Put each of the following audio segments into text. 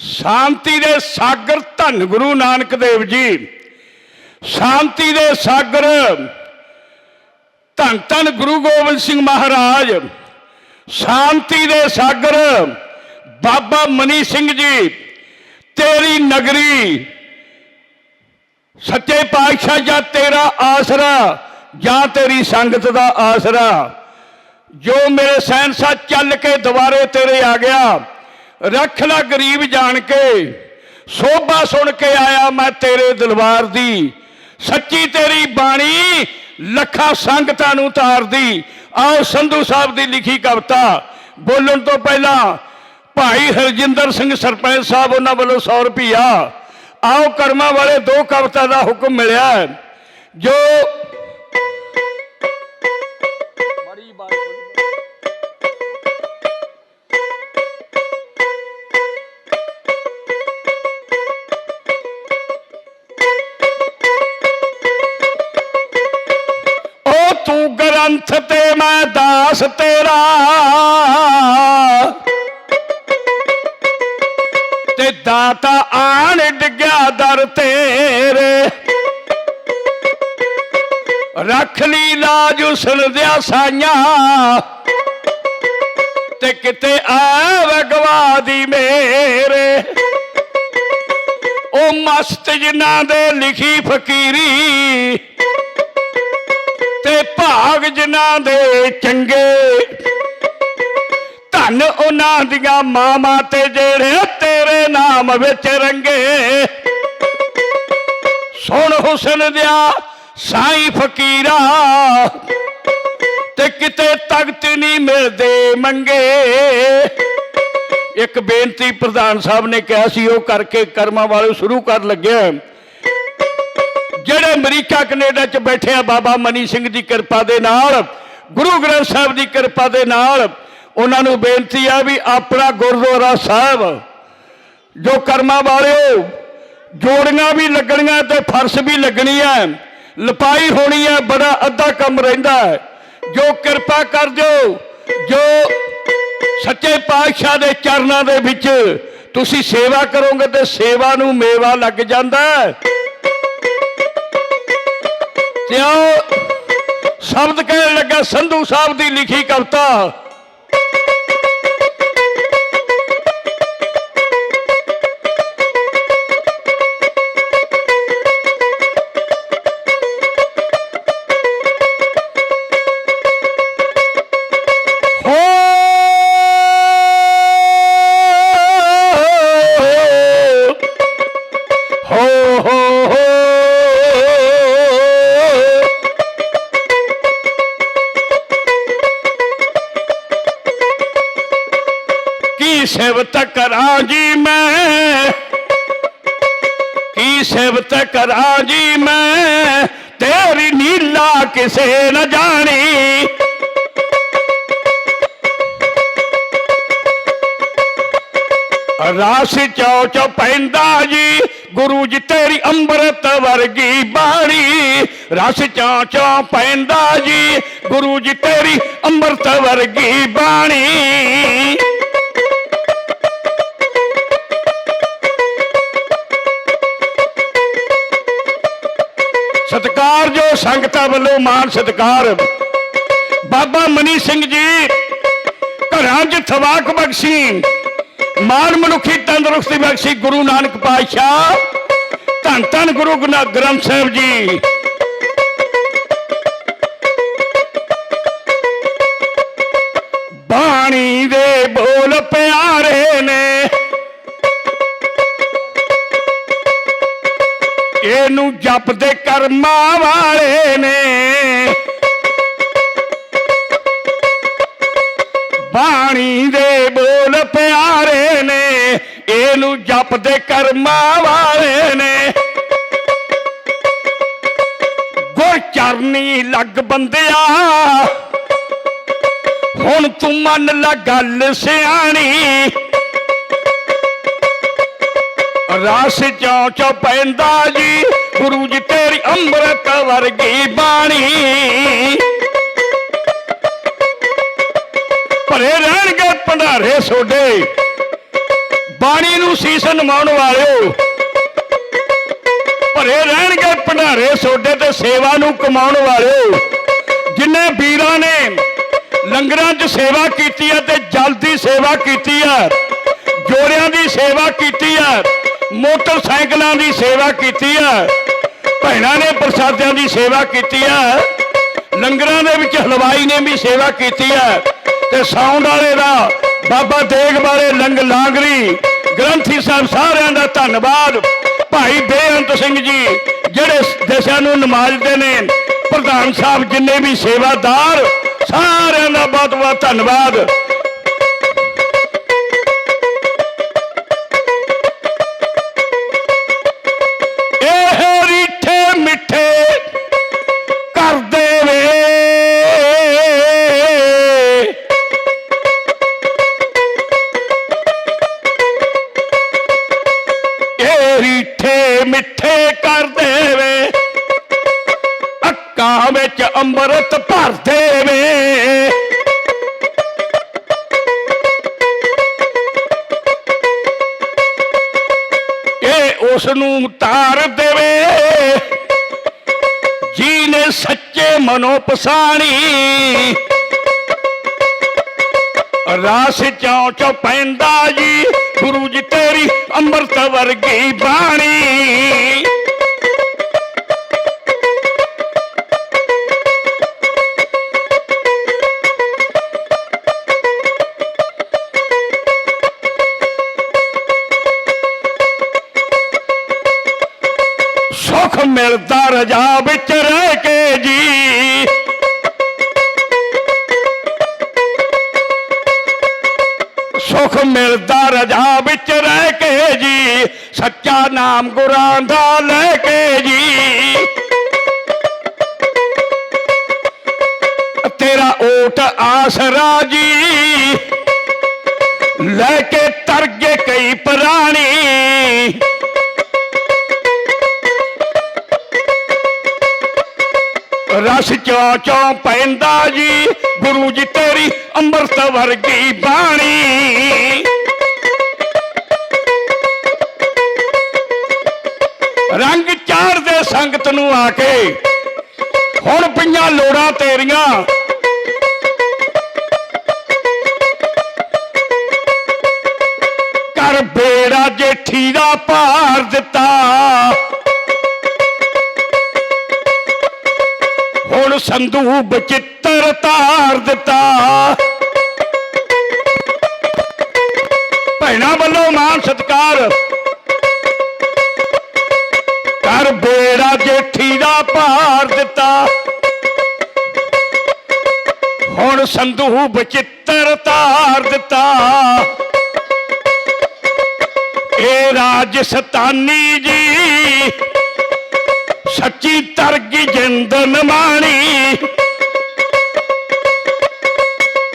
ਸ਼ਾਂਤੀ ਦੇ ਸਾਗਰ, ਧੰਨ ਗੁਰੂ ਨਾਨਕ ਦੇਵ ਜੀ। ਸ਼ਾਂਤੀ ਦੇ ਸਾਗਰ, ਧੰਨ ਧੰਨ ਗੁਰੂ ਗੋਬਿੰਦ ਸਿੰਘ ਮਹਾਰਾਜ। ਸ਼ਾਂਤੀ ਦੇ ਸਾਗਰ, ਬਾਬਾ ਮਨੀ ਸਿੰਘ ਜੀ, ਤੇਰੀ ਨਗਰੀ। ਸੱਚੇ ਪਾਤਸ਼ਾਹ ਜਾਂ ਤੇਰਾ ਆਸਰਾ, ਜਾਂ ਤੇਰੀ ਸੰਗਤ ਦਾ ਆਸਰਾ। ਜੋ ਮੇਰੇ ਸੈਨਸਾ ਚੱਲ ਕੇ ਦੁਬਾਰੇ ਤੇਰੇ ਆ ਗਿਆ ਰੱਖ ਲੈ ਗਰੀਬ ਜਾਣ ਕੇ। ਸੋਭਾ ਸੁਣ ਕੇ ਆਇਆ ਮੈਂ ਤੇਰੇ ਦਲਬਾਰ ਦੀ। ਸੱਚੀ ਤੇਰੀ ਬਾਣੀ ਲੱਖਾਂ ਸੰਗਤਾਂ ਨੂੰ ਤਾਰਦੀ। ਆਓ ਸੰਧੂ ਸਾਹਿਬ ਦੀ ਲਿਖੀ ਕਵਿਤਾ। ਬੋਲਣ ਤੋਂ ਪਹਿਲਾਂ ਭਾਈ ਹਰਜਿੰਦਰ ਸਿੰਘ ਸਰਪੰਚ ਸਾਹਿਬ ਉਹਨਾਂ ਵੱਲੋਂ 100 ਰੁਪਿਆ ਆਓ ਕਰਮਾਂ ਵਾਲੇ ਦੋ ਕਵਿਤਾ ਦਾ ਹੁਕਮ ਮਿਲਿਆ। ਜੋ ਪੰਥ ਤੇ ਮੈਂ ਦਾਸ ਤੇਰਾ। ਤੇ ਦਾਤਾ ਆਣ ਡਿੱਗਿਆ ਦਰ ਤੇਰੇ। ਰੱਖ ਲਈ ਲਾਜ ਉਸਲਦਿਆ ਸਾਈਆਂ। ਤੇ ਕਿਤੇ ਆਵੇ ਗਵਾਦੀ ਮੇਰੇ। ਉਹ ਮਸਤ ਜਿਨ੍ਹਾਂ ਦੇ ਲਿਖੀ ਫਕੀਰੀ ਤੇ ਭਾਗ ਜਿਨ੍ਹਾਂ ਦੇ ਚੰਗੇ। ਧੰਨ ਉਹਨਾਂ ਦੀਆਂ ਮਾਵਾਂ ਤੇ ਜਿਹੜੇ ਤੇਰੇ ਨਾਮ ਵਿੱਚ ਰੰਗੇ। ਸੁਣ ਹੁਸਨ ਦਿਆ ਸਾਈ ਫਕੀਰਾ, ਤੇ ਕਿਤੇ ਤਖਤ ਨਹੀਂ ਮਿਲਦੇ ਮੰਗੇ। ਇੱਕ ਬੇਨਤੀ ਪ੍ਰਧਾਨ ਸਾਹਿਬ ਨੇ ਕਿਹਾ ਸੀ, ਉਹ ਕਰਕੇ ਕਰਮਾਂ ਵਾਲੇ ਸ਼ੁਰੂ ਕਰ ਲੱਗਿਆ ਜਿਹੜੇ ਅਮਰੀਕਾ, ਕੈਨੇਡਾ ਚ ਬੈਠੇ ਆ, ਬਾਬਾ ਮਨੀ ਸਿੰਘ ਦੀ ਕਿਰਪਾ ਦੇ ਨਾਲ, ਗੁਰੂ ਗ੍ਰੰਥ ਸਾਹਿਬ ਦੀ ਕਿਰਪਾ ਦੇ ਨਾਲ, ਉਹਨਾਂ ਨੂੰ ਬੇਨਤੀ ਆ ਵੀ ਆਪਣਾ ਗੁਰਦੁਆਰਾ ਸਾਹਿਬ, ਜੋ ਕਰਮਾਂ ਵਾਲਿਓ, ਜੋੜੀਆਂ ਵੀ ਲੱਗਣੀਆਂ ਤੇ ਫਰਸ਼ ਵੀ ਲੱਗਣੀ ਹੈ ਲਪਾਈ ਹੋਣੀ ਹੈ ਬੜਾ ਅੱਧਾ ਕੰਮ ਰਹਿੰਦਾ ਹੈ। ਜੋ ਕਿਰਪਾ ਕਰ ਦਿਓ, ਜੋ ਸੱਚੇ ਪਾਤਸ਼ਾਹ ਦੇ ਚਰਨਾਂ ਦੇ ਵਿੱਚ ਤੁਸੀਂ ਸੇਵਾ ਕਰੋਗੇ ਤੇ ਸੇਵਾ ਨੂੰ ਮੇਵਾ ਲੱਗ ਜਾਂਦਾ ਹੈ। ਤੇ ਉਹ ਸ਼ਬਦ ਕਹਿਣ ਲੱਗਾ ਸੰਧੂ ਸਾਹਿਬ ਦੀ ਲਿਖੀ ਕਵਿਤਾ। ਕੀ ਸੇਵਤ ਕਰਾਂ ਜੀ ਮੈਂ ਕੀ ਸੇਵਤ ਕਰਾਂ ਜੀ ਮੈਂ ਤੇਰੀ ਨੀਲਾ ਕਿਸੇ न ਜਾਣੀ ਰਾਸ ਚੌ ਚੌ ਪੈਂਦਾ ਜੀ ਗੁਰੂ ਜੀ ਤੇਰੀ ਅੰਮ੍ਰਿਤ ਵਰਗੀ ਬਾਣੀ ਰਸ ਚੌ ਚੌ ਪੈਂਦਾ ਜੀ ਗੁਰੂ ਜੀ ਤੇਰੀ ਅੰਮ੍ਰਿਤ ਵਰਗੀ ਬਾਣੀ ਸਤਕਾਰ ਜੋ ਸੰਗਤਾਂ ਵੱਲੋਂ ਮਾਨ ਸਤਕਾਰ। ਬਾਬਾ ਮਨੀ ਸਿੰਘ ਜੀ, ਘਰਾਂ 'ਚ ਥਵਾਕ ਬਖਸ਼ੀ, ਮਾਨ ਮਨੁੱਖੀ ਤੰਦਰੁਸਤੀ ਬਖਸ਼ੀ ਗੁਰੂ ਨਾਨਕ ਪਾਤਸ਼ਾਹ, ਧੰਨ ਧੰਨ ਗੁਰੂ ਗ੍ਰੰਥ ਸਾਹਿਬ ਜੀ। ਬਾਣੀ ਦੇ ਬੋਲ ਪਿਆਰੇ ਨੇ ਇਹਨੂੰ ਜਪਦੇ ਕਰਮਾਂ ਵਾਲੇ ਨੇ। ਬਾਣੀ ਦੇ ਬੋਲ ਪਿਆਰੇ ਨੇ, ਇਹਨੂੰ ਜਪਦੇ ਕਰਮਾਂ ਵਾਲੇ ਨੇ। ਗੁਰ ਚਰਨੀ ਲੱਗ ਬੰਦਿਆ, ਹੁਣ ਤੂੰ ਮੰਨ ਲੈ ਗੱਲ ਸਿਆਣੀ। ਰਾਸ ਚੌ ਚੌ ਪੈਂਦਾ ਜੀ, ਗੁਰੂ ਜੀ ਤੇਰੀ ਅੰਮ੍ਰਿਤ ਵਰਗੀ ਬਾਣੀ। ਭਰੇ ਰਹਿਣਗੇ ਭੰਡਾਰੇ ਸੋਡੇ। ਬਾਣੀ ਨੂੰ ਸੀਸ ਨਿਮਾਉਣ ਵਾਲਿਓ, ਭਰੇ ਰਹਿਣਗੇ ਭੰਡਾਰੇ ਸੋਡੇ ਤੇ ਸੇਵਾ ਨੂੰ ਕਮਾਉਣ ਵਾਲਿਓ। ਜਿੰਨੇ ਵੀਰਾਂ ਨੇ ਲੰਗਰਾਂ 'ਚ ਸੇਵਾ ਕੀਤੀ ਹੈ ਤੇ ਜਲ ਦੀ ਸੇਵਾ ਕੀਤੀ ਹੈ, ਜੋੜਿਆਂ ਦੀ ਸੇਵਾ ਕੀਤੀ ਹੈ ਮੋਟਰਸਾਈਕਲਾਂ ਦੀ ਸੇਵਾ ਕੀਤੀ ਹੈ ਭੈਣਾਂ ਨੇ ਪ੍ਰਸਾਦਿਆਂ ਦੀ ਸੇਵਾ ਕੀਤੀ ਹੈ ਲੰਗਰਾਂ ਦੇ ਵਿੱਚ ਹਲਵਾਈ ਨੇ ਵੀ ਸੇਵਾ ਕੀਤੀ ਹੈ ਤੇ ਸਾਊਂਡ ਵਾਲੇ ਦਾ ਬਾਬਾ ਦੇਗ ਵਾਲੇ ਲੰਗ ਲਾਂਗਰੀ। ਗ੍ਰੰਥੀ ਸਾਹਿਬ ਸਾਰਿਆਂ ਦਾ ਧੰਨਵਾਦ। ਭਾਈ ਬੇਅੰਤ ਸਿੰਘ ਜੀ, ਜਿਹੜੇ ਦੇਸ਼ਾਂ ਨੂੰ ਨਮਾਜ਼ਦੇ ਨੇ, ਪ੍ਰਧਾਨ ਸਾਹਿਬ ਜਿੰਨੇ ਵੀ ਸੇਵਾਦਾਰ, ਸਾਰਿਆਂ ਦਾ ਬਹੁਤ ਬਹੁਤ ਧੰਨਵਾਦ। ਅੰਮ੍ਰਿਤ ਭਰ ਦੇਵੇ। ਇਹ ਉਸ ਨੂੰ ਤਾਰ ਦੇਵੇ। ਜੀ ਨੇ ਸੱਚੇ ਮਨੋਂ ਪਸਾਣੀ ਰਾਸ ਚੌ ਚੌ ਪੈਂਦਾ ਜੀ, ਗੁਰੂ ਜੀ ਤੇਰੀ ਅੰਮ੍ਰਿਤ ਵਰਗੀ ਬਾਣੀ। ਮਿਲਦਾ ਰਜਾ ਵਿੱਚ ਰਹਿ ਕੇ ਜੀ। ਸੁਖ ਮਿਲਦਾ ਰਜਾ ਵਿੱਚ ਰਹਿ ਕੇ ਜੀ। ਸੱਚਾ ਨਾਮ ਗੁਰਾਂ ਦਾ ਲੈ ਕੇ ਜੀ। ਤੇਰਾ ਓਟ ਆਸਰਾ ਜੀ। ਲੈ ਕੇ ਤਰਗੇ ਕਈ ਪ੍ਰਾਣੀ। ਰਸ ਚੋਂ ਚੋਂ ਪੈਂਦਾ ਜੀ, ਗੁਰੂ ਜੀ ਤੇਰੀ ਅੰਮ੍ਰਿਤ ਵਰਗੀ ਬਾਣੀ। ਰੰਗ ਚਾੜਦੇ ਸੰਗਤ ਨੂੰ ਆ ਕੇ, ਹੁਣ ਪਈਆਂ ਲੋੜਾਂ ਤੇਰੀਆਂ। ਕਰ ਬੇੜਾ ਜੇਠੀ ਦਾ ਭਾਰ ਦਿੱਤਾ। ਹੁਣ ਸੰਧੂ ਬਚਿੱਤਰ ਤਾਰ ਦਿੱਤਾ ਭੈਣਾ ਵੱਲੋਂ ਮਾਨ ਸਤਕਾਰ ਕਰ ਬੇੜਾ ਜੇਠੀ ਦਾ ਭਾਰ ਦਿੱਤਾ ਹੁਣ ਸੰਧੂ ਬਚਿੱਤਰ ਤਾਰ ਦਿੱਤਾ ਇਹ ਰਾਜਸਤਾਨੀ ਜੀ ਸੱਚੀ ਤਰਗੀ ਜਿੰਦ ਨਮਾਣੀ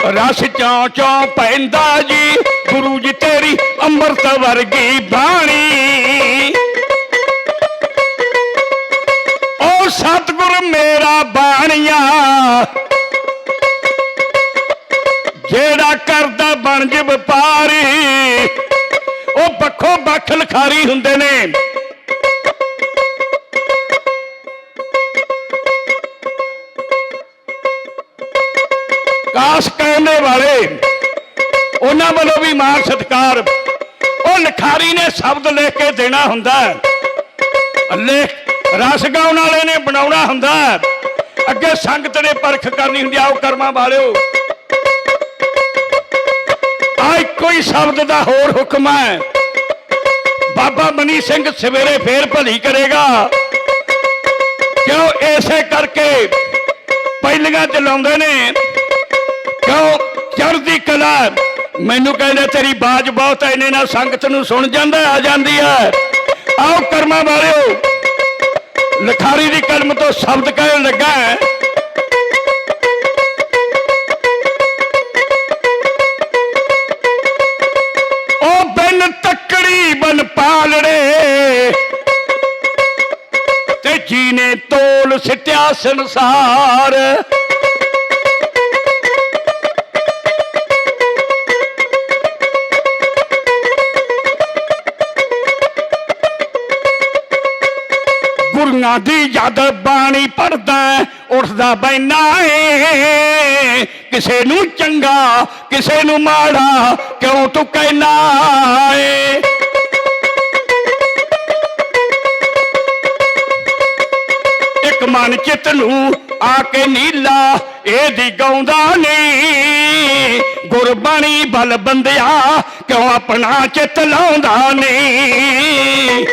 ਰਸ ਚੋਂ ਚੋਂ ਪੈਂਦਾ ਜੀ, ਗੁਰੂ ਜੀ ਤੇਰੀ ਅੰਮ੍ਰਿਤ ਵਰਗੀ ਬਾਣੀ। ਓ ਸਤਿਗੁਰ ਮੇਰਾ ਬਾਣੀਆ, ਜਿਹੜਾ ਕਰਦਾ ਬਣ ਜ ਵਪਾਰੀ। ਉਹ ਬੱਖੋ ਬੱਖ ਲਖਾਰੀ ਹੁੰਦੇ ਨੇ। ਕਾਸ ਕਹਿੰਦੇ ਵਾਲੇ। ਉਹਨਾਂ ਵੱਲੋਂ ਵੀ ਮਾਣ ਸਤਕਾਰ। ਉਹ ਲਿਖਾਰੀ ਨੇ ਸ਼ਬਦ ਲਿਖ ਕੇ ਦੇਣਾ ਹੁੰਦਾ ਲੇਖ ਰਸ ਗਾਉਣ ਵਾਲੇ ਨੇ ਬਣਾਉਣਾ ਹੁੰਦਾ ਅੱਗੇ ਸੰਗਤ ਨੇ ਪਰਖ ਕਰਨੀ ਹੁੰਦੀ ਆਓ ਕਰਮਾਂ ਵਾਲਿਓ। ਆ ਇੱਕੋ ਹੀ ਸ਼ਬਦ ਦਾ ਹੋਰ ਹੁਕਮ ਹੈ। ਬਾਬਾ ਮਨੀ ਸਿੰਘ ਸਵੇਰੇ ਫੇਰ ਭਲੀ ਕਰੇਗਾ। ਕਿਉਂ? ਐਸੇ ਕਰਕੇ ਪਹਿਲੀਆਂ ਚ ਲਾਉਂਦੇ ਨੇ। ਕਿਉਂ? ਚੜ੍ਹਦੀ ਕਲਾ ਮੈਨੂੰ ਕਹਿੰਦੇ, ਤੇਰੀ ਬਾਜ ਬਹੁਤ ਐ ਇਹਨੇ ਨਾਲ ਸੰਗਤ ਨੂੰ ਸੁਣ ਜਾਂਦਾ ਆ ਜਾਂਦੀ ਹੈ। ਆਓ ਕਰਮਾਂ ਵਾਲਿਓ, ਲਖਾਰੀ ਦੀ ਕਲਮ ਤੋਂ ਸ਼ਬਦ ਕਹਿਣ ਲੱਗਾ ਹੈ। ਉਹ ਬਿਨ ਤੱਕੜੀ ਬਨ ਪਾਲੜੇ, ਤੇ ਜੀ ਨੇ ਤੋਲ ਸਿੱਟਿਆ ਸੰਸਾਰ। ਗੁਰੂਆਂ ਦੀ ਜਦ ਬਾਣੀ ਪੜਦਾ ਉੱਠਦਾ ਬੈਨਾ ਏ। ਕਿਸੇ ਨੂੰ ਚੰਗਾ, ਕਿਸੇ ਨੂੰ ਮਾੜਾ, ਕਿਉਂ ਤੂੰ ਕਹਿਣਾ ਏ? ਇੱਕ ਮਨ ਚਿੱਤ ਨੂੰ ਆ ਕੇ ਨੀਲਾ, ਇਹਦੀ ਗਾਉਂਦਾ ਨਹੀਂ ਗੁਰਬਾਣੀ ਬਲ ਬੰਦਿਆ, ਕਿਉਂ ਆਪਣਾ ਚਿੱਤ ਲਾਉਂਦਾ ਨਹੀਂ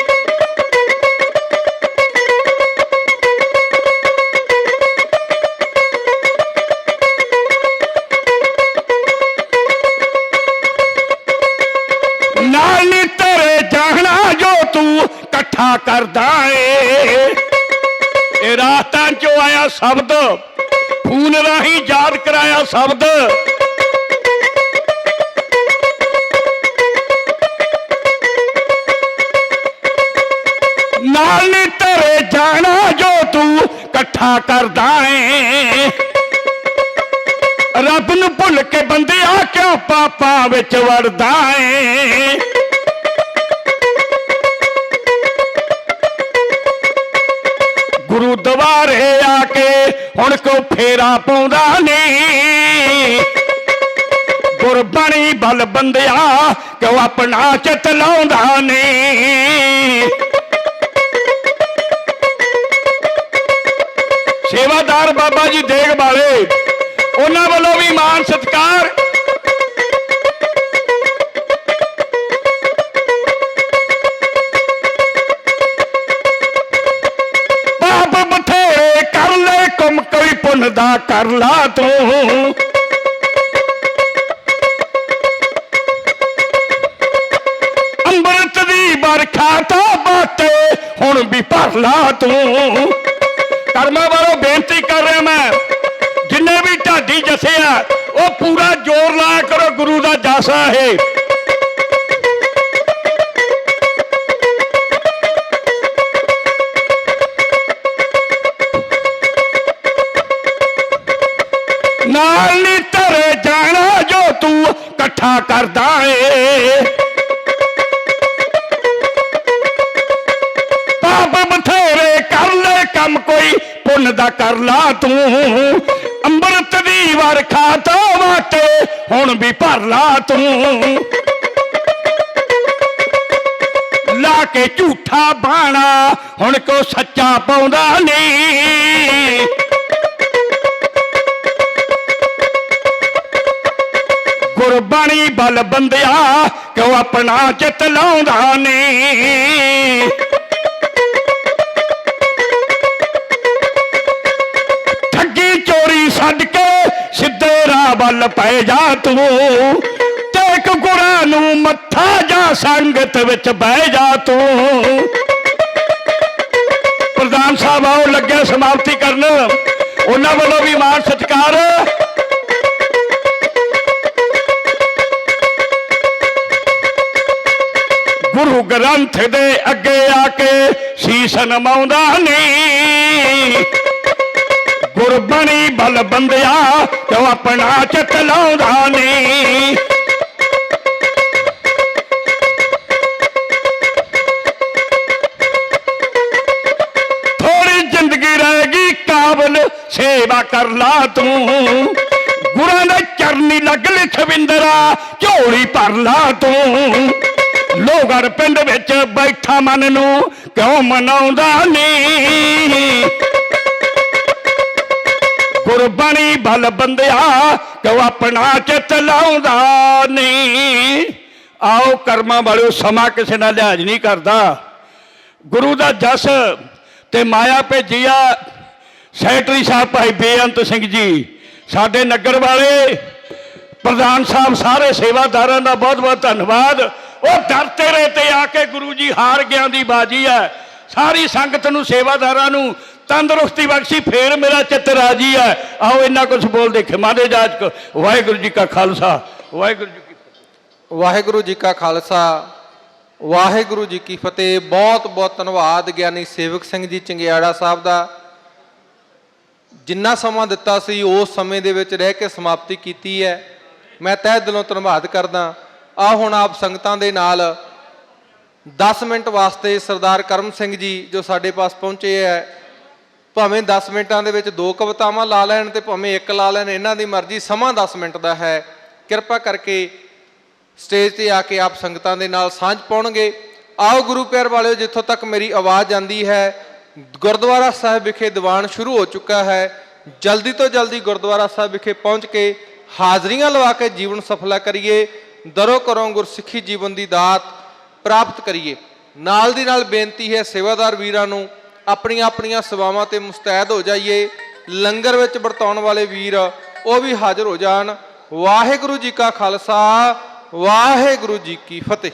ਕਰਦਾ ਏ। ਇਹ ਰਾਤਾਂ ਚੋਂ ਆਇਆ ਸ਼ਬਦ। ਫੋਨ ਰਾਹੀਂ ਯਾਦ ਕਰਾਇਆ ਸ਼ਬਦ। ਨਾਲ ਨੀ ਤੇਰੇ ਜਾਣਾ ਜੋ ਤੂੰ ਇਕੱਠਾ ਕਰਦਾ ਏ। ਰੱਬ ਨੂੰ ਭੁੱਲ ਕੇ ਬੰਦਿਆ ਕਿਉਂ ਪਾਪਾ ਵਿੱਚ ਵੜਦਾ ਏ। ਹੁਣ ਕੋ ਫੇਰਾ ਪਾਉਂਦਾ ਨਹੀਂ ਗੁਰਬਾਣੀ ਬਲ ਬੰਦਿਆ ਕਿਉਂ ਆਪਣਾ ਚਿੱਤ ਲਾਉਂਦਾ ਨਹੀਂ ਸੇਵਾਦਾਰ ਬਾਬਾ ਜੀ ਦੇਗ ਵਾਲੇ, ਉਹਨਾਂ ਵੱਲੋਂ ਵੀ ਮਾਨ ਸਤਿਕਾਰ ਦਾ ਕਰ ਲਾ ਤੂੰ। ਅੰਮ੍ਰਿਤ ਦੀ ਬਰਖਾ ਤੋਂ ਬਾਤੇ, ਹੁਣ ਵੀ ਭਰ ਲਾ ਤੂੰ। ਕਰਮਾਂ ਵਾਲੋ ਬੇਨਤੀ ਕਰ ਰਿਹਾ ਮੈਂ, ਜਿੰਨੇ ਵੀ ਢਾਡੀ ਜਸੇ ਆ, ਉਹ ਪੂਰਾ ਜ਼ੋਰ ਲਾਇਆ ਕਰੋ ਗੁਰੂ ਦਾ ਜਸ ਆ ਤੂੰ ਅੰਮ੍ਰਿਤ ਦੀ ਵਰਖਾ ਤੋਂ ਵਾਟੇ, ਹੁਣ ਵੀ ਭਰ ਲਾ ਤੂੰ। ਲਾ ਕੇ ਝੂਠਾ ਬਾਣਾ, ਹੁਣ ਕੋ ਸੱਚਾ ਪਾਉਂਦਾ ਨਹੀਂ। ਗੁਰਬਾਣੀ ਬਲ ਬੰਦਿਆ, ਕਿਉਂ ਆਪਣਾ ਚਿੱਤ ਲਾਉਂਦਾ ਨਹੀਂ? ਛੱਡ ਕੇ ਸਿੱਧੇ ਰਾਹ ਵੱਲ ਪੈ ਜਾ ਤੂੰ ਟੇਕ ਗੁਰਾਂ ਨੂੰ ਮੱਥਾ ਜਾ ਸੰਗਤ ਵਿੱਚ ਬਹਿ ਜਾ ਤੂੰ। ਪ੍ਰਧਾਨ ਸਾਹਿਬ ਆਓ ਲੱਗਿਆ ਸਮਾਪਤੀ ਕਰਨ। ਉਹਨਾਂ ਵੱਲੋਂ ਵੀ ਮਾਨ ਸਤਿਕਾਰ। ਗੁਰੂ ਗ੍ਰੰਥ ਦੇ ਅੱਗੇ ਆ ਕੇ ਸੀਸ ਨਮਾਉਂਦਾ ਨਹੀਂ ਗੁਰਬਣੀ ਬਲ ਬੰਦਿਆ ਕਿਉਂ ਆਪਣਾ ਚਿੱਤ ਲਾਉਂਦਾ ਨਹੀਂ। ਥੋੜੀ ਜ਼ਿੰਦਗੀ ਰਹਿ ਗਈ ਕਾਬਲ, ਸੇਵਾ ਕਰ ਲਾ ਤੂੰ। ਗੁਰਾਂ ਦੇ ਚਰਨੀ ਲੱਗ ਲਿਖਵਿੰਦਰਾ ਝੋਲੀ ਭਰ ਲਾ ਤੂੰ। ਲੋਗੜ ਪਿੰਡ ਵਿੱਚ ਬੈਠਾ ਮਨ ਨੂੰ ਕਿਉਂ ਮਨਾਉਂਦਾ ਨਹੀਂ? ਗੁਰਬਾਣੀ ਬਲ ਬੰਦਿਆ, ਕਿਉਂ ਆਪਣਾ ਚਿੱਤ ਲਾਉਂਦਾ ਨਹੀਂ? ਆਓ ਕਰਮਾਂ ਵਾਲਿਓ, ਸਮਾਂ ਕਿਸੇ ਨਾਲ ਲਿਹਾਜ਼ ਨਹੀਂ ਕਰਦਾ। ਗੁਰੂ ਦਾ ਜਸ ਤੇ ਮਾਇਆ ਭੇਜੀ ਸੈਕਟਰੀ ਸਾਹਿਬ ਭਾਈ ਬੇਅੰਤ ਸਿੰਘ ਜੀ, ਸਾਡੇ ਨਗਰ ਵਾਲੇ ਪ੍ਰਧਾਨ ਸਾਹਿਬ, ਸਾਰੇ ਸੇਵਾਦਾਰਾਂ ਦਾ ਬਹੁਤ ਬਹੁਤ ਧੰਨਵਾਦ। ਉਹ ਦਰ ਤੇਰੇ ਤੇ ਆ ਕੇ ਗੁਰੂ ਜੀ ਹਾਰ ਗਿਆ ਦੀ ਬਾਜੀ ਹੈ। ਸਾਰੀ ਸੰਗਤ ਨੂੰ, ਸੇਵਾਦਾਰਾਂ ਨੂੰ ਤੰਦਰੁਸਤੀ ਬਖਸ਼ੀ, ਫੇਰ ਮੇਰਾ ਚਿੱਤ ਰਾਜੀ ਹੈ। ਆਓ ਇੰਨਾ ਕੁਝ ਬੋਲਦੇ, ਖਿਮਾ ਦੇ ਜਾਜਕ ਵਾਹਿਗੁਰੂ ਜੀ ਕਾ ਖਾਲਸਾ। ਵਾਹਿਗੁਰੂ ਜੀ ਕੀ ਫਤਿਹ। ਵਾਹਿਗੁਰੂ ਜੀ ਕਾ ਖਾਲਸਾ, ਵਾਹਿਗੁਰੂ ਜੀ ਕੀ ਫਤਿਹ। ਬਹੁਤ ਬਹੁਤ ਧੰਨਵਾਦ ਗਿਆਨੀ ਸੇਵਕ ਸਿੰਘ ਜੀ ਚੰਗਿਆੜਾ ਸਾਹਿਬ ਦਾ। ਜਿੰਨਾ ਸਮਾਂ ਦਿੱਤਾ ਸੀ, ਉਸ ਸਮੇਂ ਦੇ ਵਿੱਚ ਰਹਿ ਕੇ ਸਮਾਪਤੀ ਕੀਤੀ ਹੈ। ਮੈਂ ਤਹਿ ਦਿਲੋਂ ਧੰਨਵਾਦ ਕਰਦਾ। ਆ ਹੁਣ ਆਪ ਸੰਗਤਾਂ ਦੇ ਨਾਲ 10 ਮਿੰਟ ਵਾਸਤੇ ਸਰਦਾਰ ਕਰਮ ਸਿੰਘ ਜੀ ਜੋ ਸਾਡੇ ਪਾਸ ਪਹੁੰਚੇ ਹੈ ਭਾਵੇਂ 10 ਮਿੰਟਾਂ ਦੇ ਵਿੱਚ ਦੋ ਕਵਿਤਾਵਾਂ ਲਾ ਲੈਣ ਤੇ ਭਾਵੇਂ ਇੱਕ ਲਾ ਲੈਣ, ਇਹਨਾਂ ਦੀ ਮਰਜ਼ੀ ਸਮਾਂ 10 ਮਿੰਟ ਦਾ ਹੈ। ਕਿਰਪਾ ਕਰਕੇ ਸਟੇਜ ਤੇ ਆ ਕੇ ਆਪ ਸੰਗਤਾਂ ਦੇ ਨਾਲ ਸਾਂਝ ਪਾਉਣਗੇ। ਆਓ ਗੁਰੂ ਪਿਆਰ ਵਾਲਿਓ, ਜਿੱਥੋਂ ਤੱਕ ਮੇਰੀ ਆਵਾਜ਼ ਜਾਂਦੀ ਹੈ, ਗੁਰਦੁਆਰਾ ਸਾਹਿਬ ਵਿਖੇ ਦੀਵਾਨ ਸ਼ੁਰੂ ਹੋ ਚੁੱਕਾ ਹੈ। ਜਲਦੀ ਤੋਂ ਜਲਦੀ ਗੁਰਦੁਆਰਾ ਸਾਹਿਬ ਵਿਖੇ ਪਹੁੰਚ ਕੇ ਹਾਜ਼ਰੀਆਂ ਲਵਾ ਕੇ ਜੀਵਨ ਸਫਲਾ ਕਰੀਏ। ਦਰੋ ਕਰੋ ਗੁਰਸਿੱਖੀ ਜੀਵਨ ਦੀ ਦਾਤ ਪ੍ਰਾਪਤ ਕਰੀਏ। ਨਾਲ ਦੀ ਨਾਲ ਬੇਨਤੀ ਹੈ ਸੇਵਾਦਾਰ ਵੀਰਾਂ ਨੂੰ ਆਪਣੀਆਂ ਆਪਣੀਆਂ ਸੇਵਾਵਾਂ ਤੇ ਮੁਸਤੈਦ ਹੋ ਜਾਈਏ, ਲੰਗਰ ਵਿੱਚ ਵਰਤਾਉਣ ਵਾਲੇ ਵੀਰ ਉਹ ਵੀ ਹਾਜ਼ਰ ਹੋ ਜਾਣ। ਵਾਹਿਗੁਰੂ ਜੀ ਕਾ ਖਾਲਸਾ, ਵਾਹਿਗੁਰੂ ਜੀ ਕੀ ਫਤਿਹ।